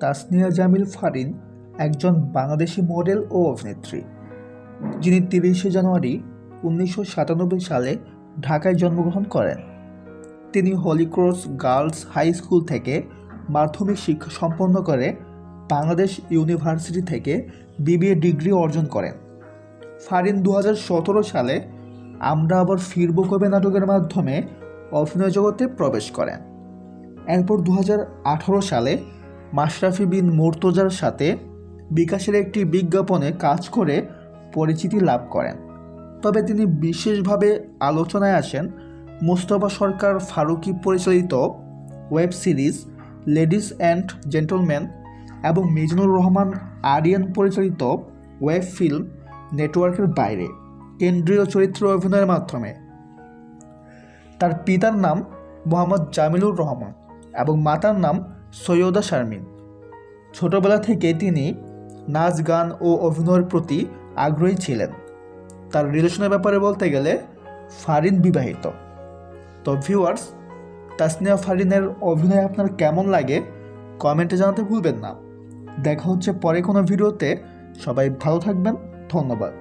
তাসনিয়া জামিল ফারিন একজন বাংলাদেশি মডেল ও অভিনেত্রী, যিনি তিরিশে জানুয়ারি উনিশশো সাতানব্বই সালে ঢাকায় জন্মগ্রহণ করেন। তিনি হলিক্রস গার্লস হাই স্কুল থেকে মাধ্যমিক শিক্ষা সম্পন্ন করে বাংলাদেশ ইউনিভার্সিটি থেকে বিবিএ ডিগ্রি অর্জন করেন। ফারিন দু হাজার সতেরো সালে আমরা আবার ফিরবো কবে নাটকের মাধ্যমে অভিনয় জগতে প্রবেশ করেন। এরপর দু হাজার আঠারো সালে মাশরাফি বিন মোর্তজার সাথে বিকাশের একটি বিজ্ঞাপনে কাজ করে পরিচিতি লাভ করেন। তবে তিনি বিশেষভাবে আলোচনায় আসেন মোস্তফা সরকার ফারুকি পরিচালিত web series ladies and gentleman এবং মিজানুর রহমান আরিয়ান পরিচালিত ওয়েব ফিল্ম নেটওয়ার্কের বাইরে কেন্দ্রীয় চরিত্র অভিনয়ের মাধ্যমে। তার পিতার নাম মোহাম্মদ জামিলুর রহমান এবং মাতার নাম সৈয়দা শারমিন। ছোটবেলা থেকে তিনি নাচ, গান ও অভিনয়ের প্রতি আগ্রহী ছিলেন। তার রিলেশনের ব্যাপারে বলতে গেলে ফারিন বিবাহিত। তো ভিউয়ার্স, তাসনিয়া ফারিনের অভিনয় আপনার কেমন লাগে কমেন্টে জানাতে ভুলবেন না। দেখা হচ্ছে পরে কোনো ভিডিওতে। সবাই ভালো থাকবেন। ধন্যবাদ।